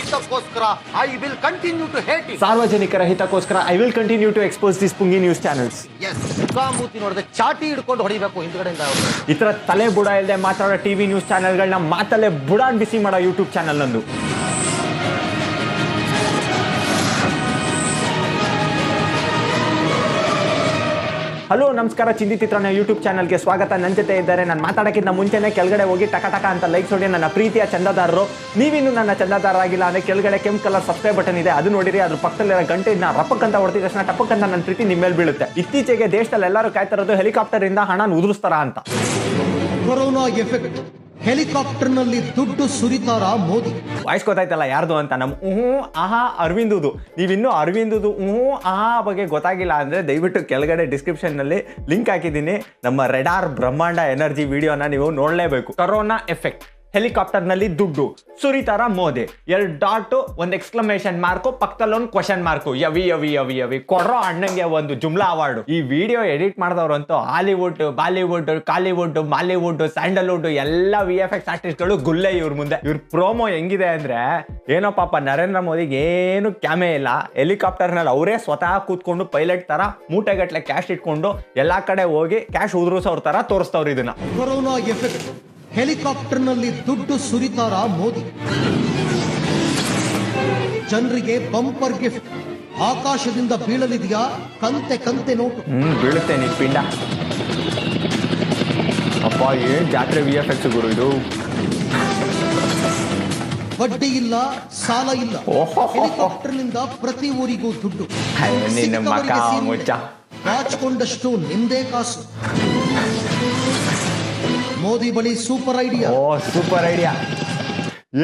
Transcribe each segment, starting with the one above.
ಹಿತಕ್ಕೋಸ್ಕರ I will continue to hate it ಸಾರ್ವಜನಿಕರ ಹಿತಕ್ಕೋಸ್ಕರ I will continue to expose this ಪುಂಗಿ news channels ಎಸ್ ಮುಖಾಮೂತಿ ನೋಡಿದ್ರೆ ಚಾಟಿ ಹಿಡ್ಕೊಂಡು ಹೊಡಿಬೇಕು ಹಿಂದ್ಗಡೆಯಿಂದ. ಈ ತರ ತಲೆ ಬುಡ ಇಲ್ಲದೆ ಮಾತಾಡೋ ಟಿವಿ ನ್ಯೂಸ್ ಚಾನೆಲ್ಗಳನ್ನ ಮಾತಲ್ಲೇ ಬುಡಾನ್ ಬಿಸಿ ಮಾಡೋ ಯೂಟ್ಯೂಬ್ ಚಾನೆಲ್ ನಂದು. ಹಲೋ, ನಮಸ್ಕಾರ. ಚಿಂದಿ ಚಿತ್ರಣ ಯೂಟ್ಯೂಬ್ ಚಾನಲ್ಗೆ ಸ್ವಾಗತ. ನನ್ನ ಜೊತೆ ಇದ್ದಾರೆ. ನಾನು ಮಾತಾಡೋಕ್ಕಿಂತ ಮುಂಚೆನೆ ಕೆಳಗಡೆ ಹೋಗಿ ಟಕ ಟಕ ಅಂತ ಲೈಕ್ ಹೊಡಿ ನನ್ನ ಪ್ರೀತಿಯ ಚಂದಾದಾರರು. ನೀವಿನ್ನು ನನ್ನ ಚಂದಾದಾರ ಆಗಿಲ್ಲ ಅಂದರೆ ಕೆಳಗಡೆ ಕೆಂಪು ಕಲರ್ ಸಬ್ಸ್ಕ್ರೈಬ್ ಬಟನ್ ಇದೆ. ಅದು ನೋಡಿರಿ, ಅದ್ರ ಪಕ್ಕದಲ್ಲಿರೋ ಗಂಟೆ ಇನ್ನ ರಪ್ಪಕ್ಕಂತ ಹೊಡ್ತಿದ ತಕ್ಷಣ ಟಪ್ಪಕ್ಕಂತ ನನ್ನ ಪ್ರೀತಿ ನಿಮ್ಮ ಮೇಲೆ ಬೀಳುತ್ತೆ. ಇತ್ತೀಚೆಗೆ ದೇಶದಲ್ಲಿ ಎಲ್ಲರೂ ಕಾಯ್ತಾ ಇರೋದು ಹೆಲಿಕಾಪ್ಟರ್ ಇಂದ ಹಣ ಉದುರಿಸ್ತಾರ ಅಂತ. ಕೊರೋನಾ ಎಫೆಕ್ಟ್ ಹೆಲಿಕಾಪ್ಟರ್ನಲ್ಲಿ ದುಡ್ಡು ಸುರಿತಾರ ಮೋದಿ? ವಾಯ್ಸ್ ಗೊತ್ತಾಯ್ತಲ್ಲ ಯಾರ್ದು ಅಂತ? ನಮ್ಮ ಹ್ಞೂ ಆಹಾ ಅರವಿಂದುದು. ನೀವಿನ್ನೂ ಅರವಿಂದುದು ಹ್ಞೂ ಆಹಾ ಬಗ್ಗೆ ಗೊತ್ತಾಗಿಲ್ಲ ಅಂದರೆ ದಯವಿಟ್ಟು ಕೆಳಗಡೆ ಡಿಸ್ಕ್ರಿಪ್ಷನ್ನಲ್ಲಿ ಲಿಂಕ್ ಹಾಕಿದ್ದೀನಿ. ನಮ್ಮ ರೆಡಾರ್ ಬ್ರಹ್ಮಾಂಡ ಎನರ್ಜಿ ವಿಡಿಯೋನ ನೀವು ನೋಡಲೇಬೇಕು. ಕರೋನಾ ಎಫೆಕ್ಟ್ ಹೆಲಿಕಾಪ್ಟರ್ನಲ್ಲಿ ದುಡ್ಡು ಸುರಿತಾರ ಮೋದಿ. ಎರಡು ಡಾಟು, ಒಂದು ಎಕ್ಸ್ಕ್ಲಮೇಷನ್ ಮಾರ್ಕು ಪಕ್ಕದಲ್ಲಿ ಒಂದು ಕ್ವಶನ್ ಮಾರ್ಕು ಯವಿ ಯವಿ ಯವಿ ಯವಿ. ಕೊಡ್ರೋ ಅಣ್ಣಂಗೆ ಒಂದು ಜುಮ್ಲಾ ಅವಾರ್ಡ್ ಈ video edit ಮಾಡಿದವ್ರಂತೂ Hollywood, Bollywood, Kollywood, Mollywood, Sandalwood, ಎಲ್ಲ ವಿ ಎಫ್ ಎಕ್ಸ್ ಆರ್ಟಿಸ್ಟ್ಗಳು ಗುಲ್ಲೆ ಇವ್ರ ಮುಂದೆ. ಇವ್ರ ಪ್ರೋಮೋ ಹೆಂಗಿದೆ ಅಂದ್ರೆ, ಏನೋ ಪಾಪ ನರೇಂದ್ರ ಮೋದಿಗೆ ಏನು ಕ್ಯಾಮೆ ಇಲ್ಲ. ಹೆಲಿಕಾಪ್ಟರ್ನಲ್ಲಿ ಅವರೇ ಸ್ವತಃ ಕೂತ್ಕೊಂಡು ಪೈಲಟ್ ತರ ಮೂಟೆಗಟ್ಲೆ ಕ್ಯಾಶ್ ಇಟ್ಕೊಂಡು ಎಲ್ಲಾ ಕಡೆ ಹೋಗಿ ಕ್ಯಾಶ್ ಉದುರಿಸೋರ್ ತರ ತೋರಿಸ್ತವ್ರು ಇದನ್ನ. ಹೆಲಿಕಾಪ್ಟರ್ನಲ್ಲಿ ದುಡ್ಡು ಸುರಿತಾರ ಮೋದಿ? ಜನರಿಗೆ ಬಂಪರ್ ಗಿಫ್ಟ್ ಆಕಾಶದಿಂದ ಬೀಳಲಿದೆಯಾ? ಕಂತೆ ಕಂತೆ ನೋಟು. ಬೀಳುತ್ತೆ ನಿನ್ ಪಿಂಡ ಅಪ್ಪ ಏನ್ ಜಾತ್ರೆ ವಿ ಎಫ್ ಎಕ್ಸ್ ಗುರು ಇದು? ಬಡ್ಡಿ ಇಲ್ಲ ಸಾಲ ಇಲ್ಲ. ಹೆಲಿಕಾಪ್ಟರ್ ಹೆಲಿಕಾಪ್ಟರ್ನಿಂದ ಪ್ರತಿ ಊರಿಗೂ ದುಡ್ಡು. ಕಾಚಿಕೊಂಡಷ್ಟು. ನಿಮ್ದೇ ಕಾಸು. ಮೋದಿ ಬಳಿ ಸೂಪರ್ ಐಡಿಯಾ. ಓ, ಸೂಪರ್ ಐಡಿಯಾ.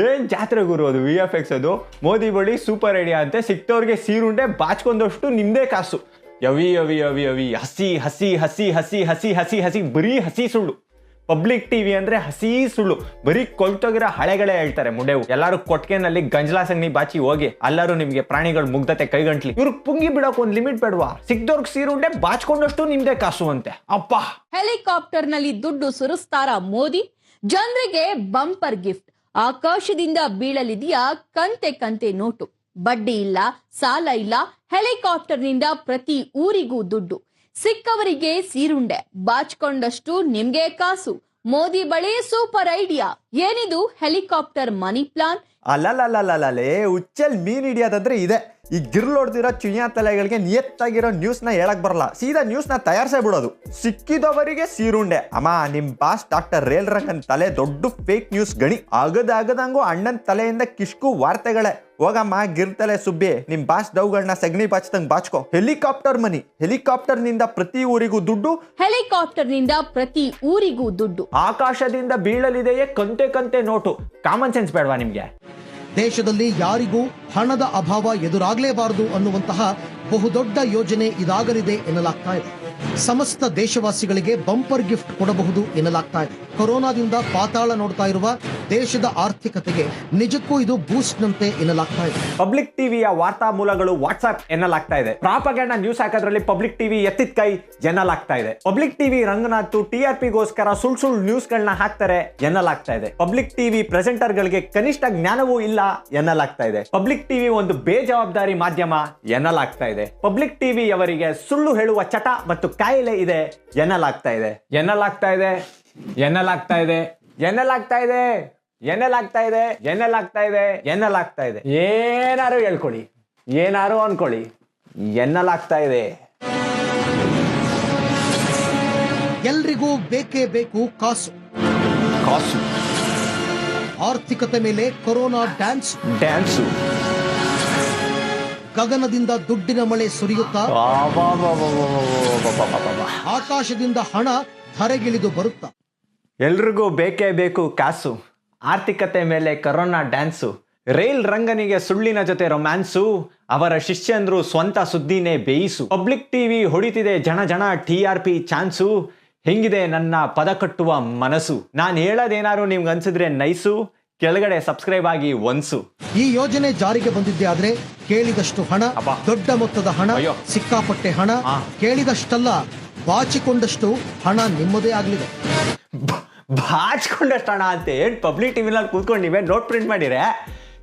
ಏನ್ ಜಾತ್ರೆ ಗುರು ಅದು ವಿ ಎಫ್ ಎಕ್ಸ್ ಅದು? ಮೋದಿ ಬಳಿ ಸೂಪರ್ ಐಡಿಯಾ ಅಂತೆ, ಸಿಕ್ತವ್ರಿಗೆ ಸೀರುಂಡೆ ಬಾಚ್ಕೊಂಡಷ್ಟು ನಿಮ್ದೇ ಕಾಸು. ಯವಿ ಯವಿ ಯವಿ ಯವಿ, ಹಸಿ ಹಸಿ ಹಸಿ ಹಸಿ ಹಸಿ ಹಸಿ ಹಸಿ, ಬರೀ ಹಸಿ ಸುಳ್ಳು. ಪಬ್ಲಿಕ್ ಟಿವಿ ಅಂದ್ರೆ ಹಸಿ ಸುಳ್ಳು. ಬರೀ ಕೊಲ್ತೋಗಿರೋ ಹಳೆಗಳೇ ಹೇಳ್ತಾರೆ ಮುಂಡೆವು. ಎಲ್ಲರೂ ಕೊಟ್ಕೆನಲ್ಲಿ ಗಂಜಲಾ ಸಂಗನಿ ಬಾಚಿ ಹೋಗಿ ಎಲ್ಲರೂ ನಿಮ್ಗೆ ಪ್ರಾಣಿಗಳು ಮುಗ್ಧತೆ ಕೈಗಂಟ್ಲಿ. ಇವ್ರಿಗೆ ಪುಂಗಿ ಬಿಡೋಕೆ ಒಂದು ಲಿಮಿಟ್ ಬೇಡವಾ? ಸಿಕ್ದವ್ರಿಗೆ ಸೀರುಂಡೆ ಬಾಚ್ಕೊಂಡಷ್ಟು ನಿಮ್ದೇ ಕಾಸು ಅಂತೆ. ಅಪ್ಪ! ಹೆಲಿಕಾಪ್ಟರ್ನಲ್ಲಿ ದುಡ್ಡು ಸುರಿಸ್ತಾರ ಮೋದಿ. ಜನರಿಗೆ ಬಂಪರ್ ಗಿಫ್ಟ್. ಆಕಾಶದಿಂದ ಬೀಳಲಿದೆಯಾ ಕಂತೆ ಕಂತೆ ನೋಟು. ಬಡ್ಡಿ ಇಲ್ಲ, ಸಾಲ ಇಲ್ಲ, ಹೆಲಿಕಾಪ್ಟರ್ನಿಂದ ಪ್ರತಿ ಊರಿಗೂ ದುಡ್ಡು. ಸಿಕ್ಕವರಿಗೆ ಸೀರುಂಡೆ. ಬಾಚ್ಕೊಂಡಷ್ಟು ನಿಮ್ಗೆ ಕಾಸು. ಮೋದಿ ಬಳಿ ಸೂಪರ್ ಐಡಿಯಾ. ಏನಿದು? Helicopter money plan? ಅಲ್ಲಲ್ಲಲ್ಲಲ್ಲೇ ಉಚ್ಚಲ್ ಮೀನ್ ಹಿಡಿಯೋದಂದ್ರೆ ಇದೆ. ಈ ಗಿರ್ಲೊಡ್ದಿರೋ ಚುಯ್ಯ ತಲೆಗಳಿಗೆ ನಿಯತ್ತಾಗಿರೋ ನ್ಯೂಸ್ನ ಹೇಳಕ್ ಬರಲ್ಲ. ಸೀದಾ ನ್ಯೂಸ್ನ ತಯಾರಿಸೇ ಬಿಡೋದು. ಸಿಕ್ಕಿದವರಿಗೆ ಸೀರುಂಡೆ. ಅಮ್ಮ ನಿಮ್ ಬಾಸ್ ಡಾಕ್ಟರ್ ರೇಲ್ ರಂಗನ್ ತಲೆ ದೊಡ್ಡ ಫೇಕ್ ನ್ಯೂಸ್ ಗಣಿ. ಆಗದಾಗದಂಗೂ ಅಣ್ಣನ್ ತಲೆಯಿಂದ ಕಿಷ್ಕು ವಾರ್ತೆಗಳೇ. ಹೋಗಮ್ಮ ಗಿರ್ ತಲೆ ಸುಬ್ಬಿ. ನಿಮ್ ಬಾಸ್ ಡೌಗಳನ್ನ ಸಗಣಿ ಬಾಚ್ದಂಗ್ ಬಾಚ್ಕೋ. ಹೆಲಿಕಾಪ್ಟರ್ ಮನಿ. ಹೆಲಿಕಾಪ್ಟರ್ನಿಂದ ಪ್ರತಿ ಊರಿಗೂ ದುಡ್ಡು. ಹೆಲಿಕಾಪ್ಟರ್ನಿಂದ ಪ್ರತಿ ಊರಿಗೂ ದುಡ್ಡು. ಆಕಾಶದಿಂದ ಬೀಳಲಿದೆಯೇ ಕಂತೆ ಕಂತೆ ನೋಟು. ಕಾಮನ್ ಸೆನ್ಸ್ ಬೇಡವಾ ನಿಮ್ಗೆ? ದೇಶದಲ್ಲಿ ಯಾರಿಗೂ ಹಣದ ಅಭಾವ ಎದುರಾಗಲೇಬಾರದು ಅನ್ನುವಂತಹ ಬಹುದೊಡ್ಡ ಯೋಜನೆ ಇದಾಗಲಿದೆ ಎನ್ನಲಾಗ್ತಾ ಇದೆ. ಸಮಸ್ತ ದೇಶವಾಸಿಗಳಿಗೆ ಬಂಪರ್ ಗಿಫ್ಟ್ ಕೊಡಬಹುದು ಎನ್ನಲಾಗ್ತಾ ಇದೆ. ಕೊರೋನಾದಿಂದ ಪಾತಾಳ ನೋಡ್ತಾ ಇರುವ ದೇಶದ ಆರ್ಥಿಕತೆಗೆ ನಿಜಕ್ಕೂ ಇದು ಬೂಸ್ಟ್ ನಂತೆ ಎನ್ನಲಾಗ್ತಾ ಇದೆ. ಪಬ್ಲಿಕ್ ಟಿವಿಯ ವಾರ್ತಾ ಮೂಲಗಳು ವಾಟ್ಸ್ಆಪ್ ಎನ್ನಲಾಗ್ತಾ ಇದೆ. ಪ್ರಾಪಗಂಡ ನ್ಯೂಸ್ ಹಾಕೋದ್ರಲ್ಲಿ ಪಬ್ಲಿಕ್ ಟಿವಿ ಎತ್ತಿದ ಕೈ ಎನ್ನಲಾಗ್ತಾ ಇದೆ. Public TV Ranganath T R ಪಿಗೋಸ್ಕರ ಸುಳ್ ಸುಳ್ ನ್ಯೂಸ್ ಗಳನ್ನ ಹಾಕ್ತಾರೆ ಎನ್ನಲಾಗ್ತಾ ಇದೆ. ಪಬ್ಲಿಕ್ ಟಿವಿ ಪ್ರೆಸೆಂಟರ್ ಗಳಿಗೆ ಕನಿಷ್ಠ ಜ್ಞಾನವೂ ಇಲ್ಲ ಎನ್ನಲಾಗ್ತಾ ಇದೆ. ಪಬ್ಲಿಕ್ ಟಿವಿ ಒಂದು ಬೇಜವಾಬ್ದಾರಿ ಮಾಧ್ಯಮ ಎನ್ನಲಾಗ್ತಾ ಇದೆ. ಪಬ್ಲಿಕ್ ಟಿವಿ ಅವರಿಗೆ ಸುಳ್ಳು ಹೇಳುವ ಚಟ ಮತ್ತು ಕಾಯಿಲೆ ಇದೆ ಎನ್ನಲಾಗ್ತಾ ಇದೆ. ಎನ್ನಲಾಗ್ತಾ ಇದೆ ಎನ್ನಲಾಗ್ತಾ ಇದೆ ಎನ್ನಲಾಗ್ತಾ ಇದೆ ಎನ್ನಲಾಗ್ತಾ ಇದೆ ಎನ್ನಲಾಗ್ತಾ ಇದೆ ಎನ್ನಲಾಗ್ತಾ ಇದೆ. ಏನಾರು ಹೇಳ್ಕೊಳ್ಳಿ ಏನಾರು ಅನ್ಕೊಳ್ಳಿ ಎನ್ನಲಾಗ್ತಾ ಇದೆ. ಎಲ್ರಿಗೂ ಬೇಕೇ ಬೇಕು ಕಾಸು. ಕಾಸು. ಆರ್ಥಿಕತೆ ಮೇಲೆ ಕೊರೋನಾ ಡ್ಯಾನ್ಸ್. ಡ್ಯಾನ್ಸು. ಗಗನದಿಂದ ದುಡ್ಡಿನ ಮಳೆ ಸುರಿಯುತ್ತಾ ಆಕಾಶದಿಂದ ಹಣ ಧರೆಗಿಳಿದು ಬರುತ್ತಾ ಎಲ್ರಿಗೂ ಬೇಕೇ ಬೇಕು ಕಾಸು ಆರ್ಥಿಕತೆ ಮೇಲೆ ಕರೋನಾ ಡ್ಯಾನ್ಸು ರೈಲ್ ರಂಗನಿಗೆ ಸುಳ್ಳಿನ ಜೊತೆ ರೊಮ್ಯಾನ್ಸು ಅವರ ಶಿಷ್ಯಂದ್ರು ಸ್ವಂತ ಸುದ್ದಿನೇ ಬೇಯಿಸು ಪಬ್ಲಿಕ್ ಟಿವಿ ಹೊಡಿತಿದೆ ಜನ ಜನ ಟಿ ಆರ್ ಪಿ ಚಾನ್ಸು ಹೆಂಗಿದೆ ನನ್ನ ಪದ ಕಟ್ಟುವ ಮನಸ್ಸು ನಾನು ಹೇಳೋದೇನಾದ್ರು ನಿಮ್ಗೆ ಅನ್ಸಿದ್ರೆ ನೈಸು ಕೆಳಗಡೆ ಸಬ್ಸ್ಕ್ರೈಬ್ ಆಗಿ ಒನ್ಸು ಈ ಯೋಜನೆ ಜಾರಿಗೆ ಬಂದಿದ್ದೆ ಆದ್ರೆ ಕೇಳಿದಷ್ಟು ಹಣ ಅಬ್ಬಾ. ದೊಡ್ಡ ಮೊತ್ತದ ಹಣ ಅಯ್ಯೋ. ಸಿಕ್ಕಾಪಟ್ಟೆ ಹಣ ಆ. ಕೇಳಿದಷ್ಟಲ್ಲ ಬಾಚಿಕೊಂಡಷ್ಟು ಹಣ ನಿಮ್ಮದೇ ಆಗಲಿದೆ ಬಾಚಿಕೊಂಡಷ್ಟು ಹಣ ಅಂತ ಹೇಳಿ ಪಬ್ಲಿಕ್ ಟಿವಿನಲ್ಲಿ ಕೂತ್ಕೊಂಡು ನೀವೇ ನೋಟ್ ಪ್ರಿಂಟ್ ಮಾಡಿರೆ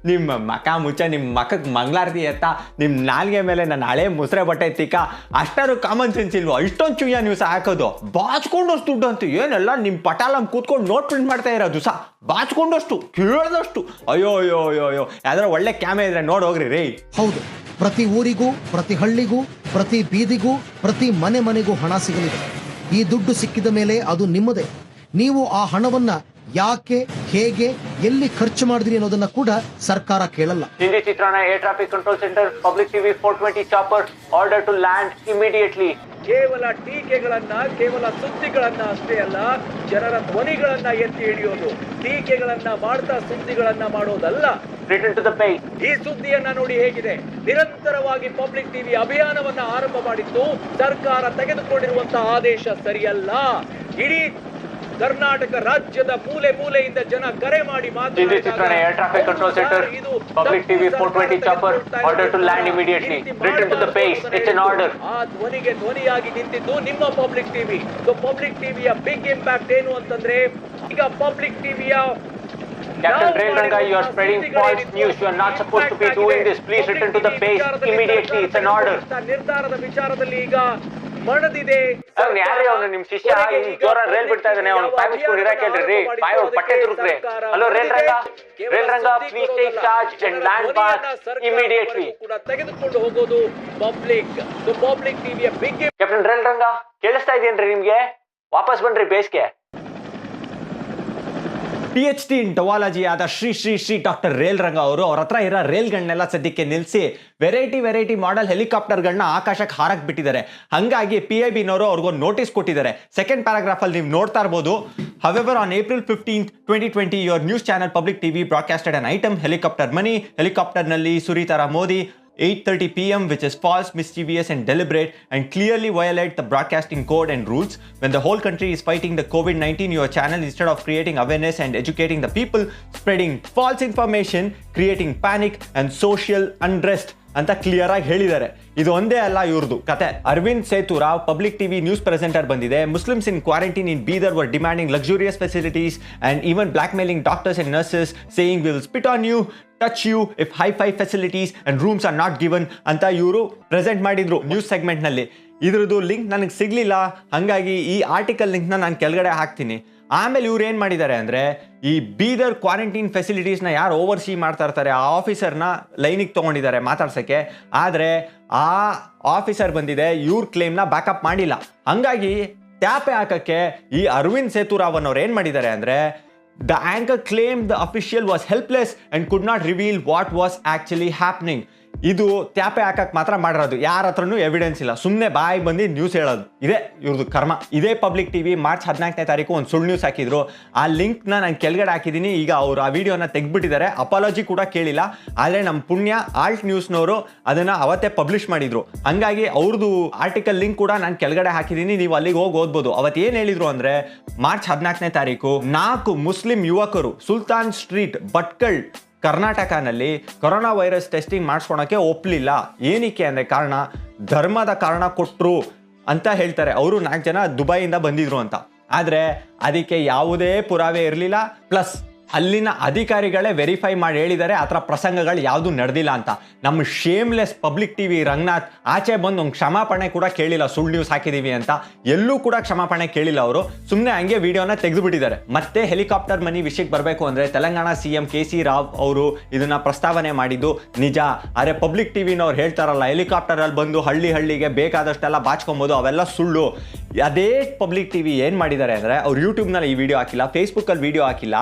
ನಿಮ್ಮ ಮಕ ಮುಚ್ಚ ನಿಮ್ಮ ಮಖಕ್ಕೆ ಮಂಗ್ಲಾರತಿ ಎತ್ತ ನಿಮ್ಮ ನಾಲ್ಗೆ ಮೇಲೆ ನನ್ನ ಹಳೆ ಮುಸ್ರೆ ಬಟ್ಟೆ ತಿಕ್ಕ, ಅಷ್ಟಾರು ಕಾಮನ್ ಸೆನ್ಸ್ ಇಲ್ವೋ? ಇಷ್ಟೊಂದು ಚುಯ್ಯ ನ್ಯೂಸ್ ಹಾಕೋದು. ಬಾಚ್ಕೊಂಡಷ್ಟು ದುಡ್ಡು ಅಂತ ಏನೆಲ್ಲ ನಿಮ್ಮ ಪಟಾಲಂ ಕೂತ್ಕೊಂಡು ನೋಟ್ ಪ್ರಿಂಟ್ ಮಾಡ್ತಾ ಇರೋದು ಸಹ. ಬಾಚ್ಕೊಂಡಷ್ಟು, ಕೇಳ್ದಷ್ಟು. ಅಯ್ಯೋ ಅಯ್ಯೋ ಅಯ್ಯೋ ಅಯ್ಯೋ. ಯಾವ್ದಾರ ಒಳ್ಳೆ ಕ್ಯಾಮೆ ಇದ್ರೆ ನೋಡಿ ಹೋಗ್ರಿ ರೀ. ಹೌದು. ಪ್ರತಿ ಊರಿಗೂ, ಪ್ರತಿ ಹಳ್ಳಿಗೂ, ಪ್ರತಿ ಬೀದಿಗೂ, ಪ್ರತಿ ಮನೆ ಮನೆಗೂ ಹಣ ಸಿಗಲಿದೆ. ಈ ದುಡ್ಡು ಸಿಕ್ಕಿದ ಮೇಲೆ ಅದು ನಿಮ್ಮದೇ. ನೀವು ಆ ಹಣವನ್ನ ಯಾಕೆ ಹೇಗೆ ಎಲ್ಲಿ ಖರ್ಚು ಮಾಡಿದ್ರಿ ಅನ್ನೋದನ್ನ ಕೂಡ ಸರ್ಕಾರ ಕೇಳಲ್ಲ. ಹಿಂದಿ ಚಿತ್ರಣ air traffic control centre Public TV four twenty chopper order to land immediately ಕೇವಲ ಟೀಕೆಗಳನ್ನ ಕೇವಲ ಸುದ್ದಿಗಳನ್ನ ಅಷ್ಟೇ ಅಲ್ಲ ಜನರ ಧ್ವನಿಗಳನ್ನ ಎತ್ತಿ ಹಿಡಿಯೋದು ಟೀಕೆಗಳನ್ನ ಮಾಡ್ತಾ ಸುದ್ದಿಗಳನ್ನ ಮಾಡೋದಲ್ಲ. ಈ ಸುದ್ದಿಯನ್ನ ನೋಡಿ ಹೇಗಿದೆ. ನಿರಂತರವಾಗಿ ಪಬ್ಲಿಕ್ ಟಿವಿ ಅಭಿಯಾನವನ್ನ ಆರಂಭ ಮಾಡಿದ್ದು ಸರ್ಕಾರ ತೆಗೆದುಕೊಂಡಿರುವಂತಹ ಆದೇಶ ಸರಿಯಲ್ಲ. ಇಡೀ ಕರ್ನಾಟಕ ರಾಜ್ಯದ ಮೂಲೆ ಮೂಲೆಯಿಂದ ಜನ ಕರೆ ಮಾಡಿ ಹಿಂದಿ ಚಿತ್ರಾನ್ನ air traffic control centre Public TV four twenty chopper order to land immediately return to the base it's an order ಆ ಧ್ವನಿಗೆ ಧ್ವನಿಯಾಗಿ ನಿಂತಿದ್ದು ನಿಮ್ಮ ಪಬ್ಲಿಕ್ ಟಿವಿ ಸೊ ಪಬ್ಲಿಕ್ ಟಿವಿಯ ಬಿಗ್ ಇಂಪ್ಯಾಕ್ಟ್ ಏನು ಅಂತಂದ್ರೆ ಈಗ ಪಬ್ಲಿಕ್ ಟಿವಿಯ Captain Ray Ranga, you are spreading false news. You are not supposed to be doing this. Please return to the base immediately. It's an order. ನಿರ್ಧಾರದ ವಿಚಾರದಲ್ಲಿ ಈಗ ಮಣದಿದೆ ಅವ್ನು ಯಾರೇ ಅವನು? ನಿಮ್ ಶಿಷ್ಯ ಜೋರ ರೇಲ್ ಬಿಡ್ತಾ ಇದ್ದಾನೆ ಅವ್ನು ಬಾಯ್ ಮುಚ್ಕೊಂಡು ಇರಕ್ ಹೇಳ್ರಿ ಬಾಯ್ ಅವ್ರು ಪಟ್ಟೆ ತುರುಕ್ರಿ hello rail Ranga? Rail Ranga please take charge and land back immediately ಕೂಡ ತೆಗೆದುಕೊಂಡು ಹೋಗೋದು ಪಬ್ಲಿಕ್ ಪಬ್ಲಿಕ್ ಟಿವಿಯ ಬಿಗ್ ಕ್ಯಾಪ್ಟನ್ ರೈಲ್ ರಂಗ ಕೇಳಿಸ್ತಾ ಇದೆಯೇನ್ರಿ ನಿಮ್ಗೆ? ವಾಪಸ್ ಬನ್ರಿ ಬೇಸ್ಗೆ. ಪಿ ಎಚ್ ಡಿ ಇನ್ ಟೊವಾಲಜಿ ಆದ ಶ್ರೀ ಶ್ರೀ ಶ್ರೀ ಡಾಕ್ಟರ್ ರೇಲ್ ರಂಗ ಅವರು ಅವ್ರ ಹತ್ರ ಇರೋ ರೇಲ್ಗಳನ್ನೆಲ್ಲ ಸದ್ಯಕ್ಕೆ ನಿಲ್ಲಿಸಿ ವೆರೈಟಿ ವೆರೈಟಿ ಮಾಡೆಲ್ ಹೆಲಿಕಾಪ್ಟರ್ಗಳನ್ನ ಆಕಾಶಕ್ಕೆ ಹಾರಕ್ ಬಿಟ್ಟಿದ್ದಾರೆ. ಹಂಗಾಗಿ ಪಿ ಐ ಬಿನವರು ಅವ್ರಿಗೊಂದು ನೋಟಿಸ್ ಕೊಟ್ಟಿದ್ದಾರೆ. ಸೆಕೆಂಡ್ ಪ್ಯಾರಾಗ್ರಾಫಲ್ಲಿ ನೀವು ನೋಡ್ತಾ ಇರ್ಬೋದು. However on April fifteen twenty twenty your news channel Public TV broadcasted an item helicopter money ಹೆಲಿಕಾಪ್ಟರ್ನಲ್ಲಿ ಸುರಿತಾರ Modi. 8:30 p.m., which is false, mischievous, and deliberate, and clearly violate the broadcasting code and rules. When the whole country is fighting the COVID-19, your channel, instead of creating awareness and educating the people, spreading false information, creating panic and social unrest. ಅಂತ clear ಆಗಿ ಹೇಳಿದ್ದಾರೆ. ಇದು ಒಂದೇ ಅಲ್ಲ ಇವ್ರದ್ದು ಕತೆ. Arvind Sethurao Public TV news presenter ಬಂದಿದೆ Muslims in quarantine in Bidar were demanding luxurious facilities and even blackmailing doctors and nurses saying will spit on you touch you if hi fi facilities and rooms are not given ಅಂತ ಇವರು present ಮಾಡಿದ್ರು news ಸೆಗ್ಮೆಂಟ್ನಲ್ಲಿ ಇದ್ರದ್ದು link ನನಗೆ ಸಿಗ್ಲಿಲ್ಲ. ಹಂಗಾಗಿ ಈ article ಲಿಂಕ್ನ ನಾನು ಕೆಳಗಡೆ ಹಾಕ್ತೀನಿ. ಆಮೇಲೆ ಇವ್ರು ಏನು ಮಾಡಿದ್ದಾರೆ ಅಂದರೆ, ಈ ಬೀದರ್ ಕ್ವಾರಂಟೈನ್ ಫೆಸಿಲಿಟೀಸ್ನ ಯಾರು ಓವರ್ ಸಿ ಮಾಡ್ತಾ ಇರ್ತಾರೆ, ಆ ಆಫೀಸರ್ನ ಲೈನಿಗೆ ತೊಗೊಂಡಿದ್ದಾರೆ ಮಾತಾಡ್ಸೋಕ್ಕೆ. ಆದರೆ ಆ ಆಫೀಸರ್ ಬಂದಿದೆ, ಇವ್ರ ಕ್ಲೇಮ್ನ ಬ್ಯಾಕಪ್ ಮಾಡಿಲ್ಲ. ಹಂಗಾಗಿ ಟ್ಯಾಪೆ ಹಾಕಕ್ಕೆ ಈ ಅರವಿಂದ್ ಸೇತುರಾವ್ ಅನ್ನೋರು ಏನು ಮಾಡಿದ್ದಾರೆ ಅಂದರೆ the anchor claim the official was helpless and could not reveal what was actually happening ಇದು ತ್ಯಾಪೆ ಹಾಕಕ್ ಮಾತ್ರ ಮಾಡಿರೋದು. ಯಾರ ಹತ್ರನೂ ಎವಿಡೆನ್ಸ್ ಇಲ್ಲ. ಸುಮ್ಮನೆ ಬಾಯಿ ಬಂದು ನ್ಯೂಸ್ ಹೇಳೋದು. ಇದೇ ಇವ್ರದ್ದು ಕರ್ಮ. ಇದೇ ಪಬ್ಲಿಕ್ ಟಿವಿ ಮಾರ್ಚ್ ಹದಿನಾಲ್ಕನೇ ತಾರೀಕು ಒಂದು ಸುಳ್ಳು ನ್ಯೂಸ್ ಹಾಕಿದ್ರು. ಆ ಲಿಂಕ್ನ ನಾನು ಕೆಳಗಡೆ ಹಾಕಿದ್ದೀನಿ ಈಗ ಅವರು ಆ ವಿಡಿಯೋನ ತೆಗ್ಬಿಟ್ಟಿದ್ದಾರೆ ಅಪಾಲಜಿ ಕೂಡ ಕೇಳಿಲ್ಲ. ಆದರೆ ನಮ್ಮ ಪುಣ್ಯ ಆಲ್ಟ್ ನ್ಯೂಸ್ನವರು ಅದನ್ನ ಅವತ್ತೇ ಪಬ್ಲಿಷ್ ಮಾಡಿದ್ರು. ಹಂಗಾಗಿ ಅವ್ರದ್ದು ಆರ್ಟಿಕಲ್ ಲಿಂಕ್ ಕೂಡ ನಾನು ಕೆಳಗಡೆ ಹಾಕಿದ್ದೀನಿ ನೀವು ಅಲ್ಲಿಗೆ ಹೋಗಿ ಓದ್ಬೋದು. ಅವತ್ತು ಏನು ಹೇಳಿದ್ರು ಅಂದ್ರೆ ಮಾರ್ಚ್ ಹದಿನಾಲ್ಕನೇ ತಾರೀಕು ನಾಲ್ಕು ಮುಸ್ಲಿಂ ಯುವಕರು ಸುಲ್ತಾನ್ ಸ್ಟ್ರೀಟ್ ಭಟ್ಕಳ್ ಕರ್ನಾಟಕನಲ್ಲಿ ಕೊರೋನಾ ವೈರಸ್ ಟೆಸ್ಟಿಂಗ್ ಮಾಡಿಸ್ಕೊಳಕ್ಕೆ ಒಪ್ಪಲಿಲ್ಲ ಏನಕ್ಕೆ ಅಂದರೆ ಕಾರಣ, ಧರ್ಮದ ಕಾರಣ ಕೊಟ್ಟರು ಅಂತ ಹೇಳ್ತಾರೆ. ಅವರು ನಾಲ್ಕು ಜನ ದುಬೈಯಿಂದ ಬಂದಿದ್ರು ಅಂತ. ಆದರೆ ಅದಕ್ಕೆ ಯಾವುದೇ ಪುರಾವೆ ಇರಲಿಲ್ಲ. ಪ್ಲಸ್ ಅಲ್ಲಿನ ಅಧಿಕಾರಿಗಳೇ ವೆರಿಫೈ ಮಾಡಿ ಹೇಳಿದ್ದಾರೆ ಆ ಥರ ಪ್ರಸಂಗಗಳು ಯಾವುದು ನಡೆದಿಲ್ಲ ಅಂತ. ನಮ್ಮ ಶೇಮ್ಲೆಸ್ ಪಬ್ಲಿಕ್ ಟಿವಿ ರಂಗನಾಥ್ ಆಚೆ ಬಂದು ಒಂದು ಕ್ಷಮಾಪಣೆ ಕೂಡ ಕೇಳಿಲ್ಲ, ಸುಳ್ಳು ನ್ಯೂಸ್ ಹಾಕಿದ್ದೀವಿ ಅಂತ. ಎಲ್ಲೂ ಕೂಡ ಕ್ಷಮಾಪಣೆ ಕೇಳಿಲ್ಲ ಅವರು. ಸುಮ್ಮನೆ ಹಂಗೆ ವಿಡಿಯೋನ ತೆಗೆದುಬಿಟ್ಟಿದ್ದಾರೆ. ಮತ್ತೆ ಹೆಲಿಕಾಪ್ಟರ್ ಮನಿ ವಿಷಯಕ್ಕೆ ಬರಬೇಕು ಅಂದರೆ Telangana C M K C Rao ಅವರು ಇದನ್ನ ಪ್ರಸ್ತಾವನೆ ಮಾಡಿದ್ದು, ನಿಜ. ಆದರೆ ಪಬ್ಲಿಕ್ ಟಿವಿನವ್ರು ಹೇಳ್ತಾರಲ್ಲ ಹೆಲಿಕಾಪ್ಟರಲ್ಲಿ ಬಂದು ಹಳ್ಳಿ ಹಳ್ಳಿಗೆ ಬೇಕಾದಷ್ಟೆಲ್ಲ ಬಾಚ್ಕೊಬೋದು, ಅವೆಲ್ಲ ಸುಳ್ಳು. ಅದೇ ಪಬ್ಲಿಕ್ ಟಿವಿ ಏನು ಮಾಡಿದ್ದಾರೆ ಅಂದರೆ, ಅವ್ರು ಯೂಟ್ಯೂಬ್ನಲ್ಲಿ ಈ ವಿಡಿಯೋ ಹಾಕಿಲ್ಲ ಫೇಸ್ಬುಕ್ಕಲ್ಲಿ ವಿಡಿಯೋ ಹಾಕಿಲ್ಲ.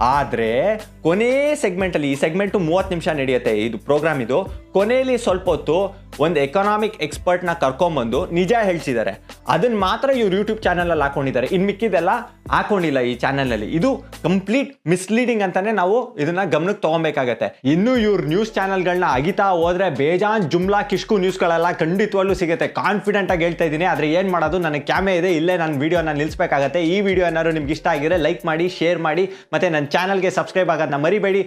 ಆದರೆ ಕೊನೆ ಸೆಗ್ಮೆಂಟಲ್ಲಿ ಈ ಸೆಗ್ಮೆಂಟು ಮೂವತ್ತು ನಿಮಿಷ ನಡೆಯುತ್ತೆ. ಇದು ಪ್ರೋಗ್ರಾಮ್ ಇದು. ಕೊನೆಯಲ್ಲಿ ಸ್ವಲ್ಪ ಹೊತ್ತು ಒಂದು ಎಕನಾಮಿಕ್ ಎಕ್ಸ್ಪರ್ಟ್ನ ಕರ್ಕೊಂಬಂದು ನಿಜ ಹೇಳ್ಸಿದ್ದಾರೆ. ಅದನ್ನ ಮಾತ್ರ ಇವ್ರು ಯೂಟ್ಯೂಬ್ ಚಾನಲಲ್ಲಿ ಹಾಕೊಂಡಿದ್ದಾರೆ. ಇನ್ನು ಮಿಕ್ಕಿದೆಲ್ಲ ಹಾಕೊಂಡಿಲ್ಲ ಈ ಚಾನಲಲ್ಲಿ ಇದು ಕಂಪ್ಲೀಟ್ ಮಿಸ್ಲೀಡಿಂಗ್ ಅಂತಲೇ ನಾವು ಇದನ್ನ ಗಮನಕ್ಕೆ ತಗೊಬೇಕಾಗತ್ತೆ. ಇನ್ನು ಇವ್ರ ನ್ಯೂಸ್ ಚಾನಲ್ಗಳನ್ನ ಅಗಿತಾ ಹೋದರೆ ಬೇಜಾನ್ ಜುಮ್ಲಾ ಕಿಷ್ಕು ನ್ಯೂಸ್ಗಳೆಲ್ಲ ಖಂಡಿತವಾಗ್ಲೂ ಸಿಗುತ್ತೆ. ಕಾನ್ಫಿಡೆಂಟ್ ಆಗಿ ಹೇಳ್ತಾ ಇದ್ದೀನಿ. ಆದರೆ ಏನು ಮಾಡೋದು? ನನಗೆ ಕ್ಯಾಮೆ ಇದೆ. ಇಲ್ಲೇ ನನ್ನ ವೀಡಿಯೋನ ನಿಲ್ಲಿಸಬೇಕಾಗತ್ತೆ ಈ ವಿಡಿಯೋ ಏನಾದ್ರು ನಿಮ್ಗೆ ಇಷ್ಟ ಆಗಿದ್ರೆ ಲೈಕ್ ಮಾಡಿ ಶೇರ್ ಮಾಡಿ. ಮತ್ತೆ ನನ್ನ ಚಾನಲ್ಗೆ ಸಬ್ಸ್ಕ್ರೈಬ್ ಆಗೋದನ್ನ ಮರಿಬೇಡಿ.